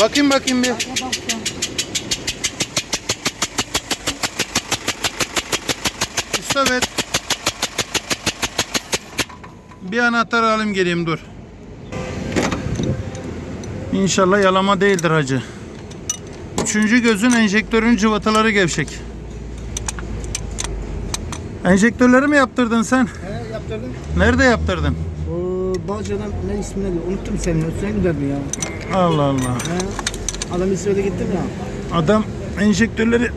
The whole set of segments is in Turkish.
Bakayım bakayım bir. Evet. Bir anahtar alayım geleyim dur. İnşallah yalama değildir hacı. Üçüncü gözün enjektörün cıvataları gevşek. Enjektörleri mi yaptırdın sen? He yaptırdın. Nerede yaptırdın? O Balca'dan ne ismi neydi? Unuttum senin. Sen giderdi ya. Allah Allah. He. Adam ismiyle gittim ya. Adam enjektörleri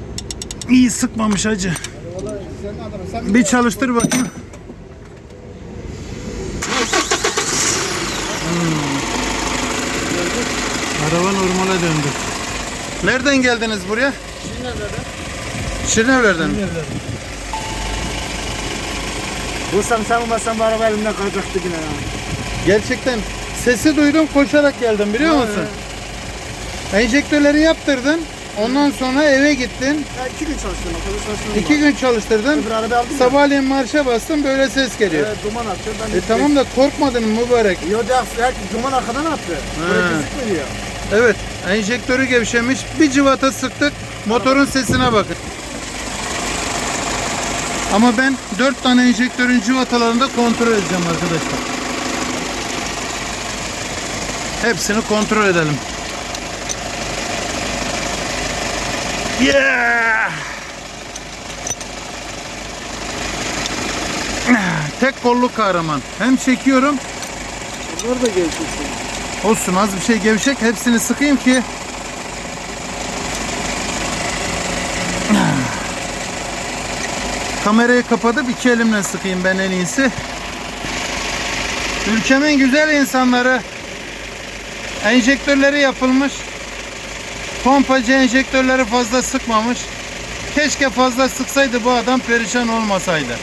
iyi sıkmamış hacı. Bir çalıştır bakayım. Hmm. Araba normale döndü. Nereden geldiniz buraya? Şirinevler'den. mi? Bulsam sen bulmasam bu araba elimden kalacaktı yine ya. Gerçekten sesi duydum koşarak geldim biliyor musun? Enjektörleri yaptırdın. Ondan sonra eve gittin. Ya iki gün çalıştım. Otobüs çalıştım. iki gün çalıştırdın. Öbür araba aldım ya. Sabahleyin marşa bastın böyle ses geliyor. Evet, duman atıyor. Ben E tamam da korkmadın mı mübarek? Yo da duman arkadan attı. Böyle He. gözükmüyor. Evet, enjektörü gevşemiş. Bir cıvata sıktık. Motorun sesine bakın. Ama ben dört tane enjektörün cıvatalarını da kontrol edeceğim arkadaşlar. Hepsini kontrol edelim. Yeah! Tek kollu kahraman. Hem çekiyorum Bunlar da gevşeksin. Olsun az bir şey gevşek. Hepsini sıkayım ki. Kamerayı kapatıp iki elimle sıkayım ben en iyisi. Ülkemin güzel insanları enjektörleri yapılmış. Pompacı enjektörleri fazla sıkmamış. Keşke fazla sıksaydı bu adam perişan olmasaydı.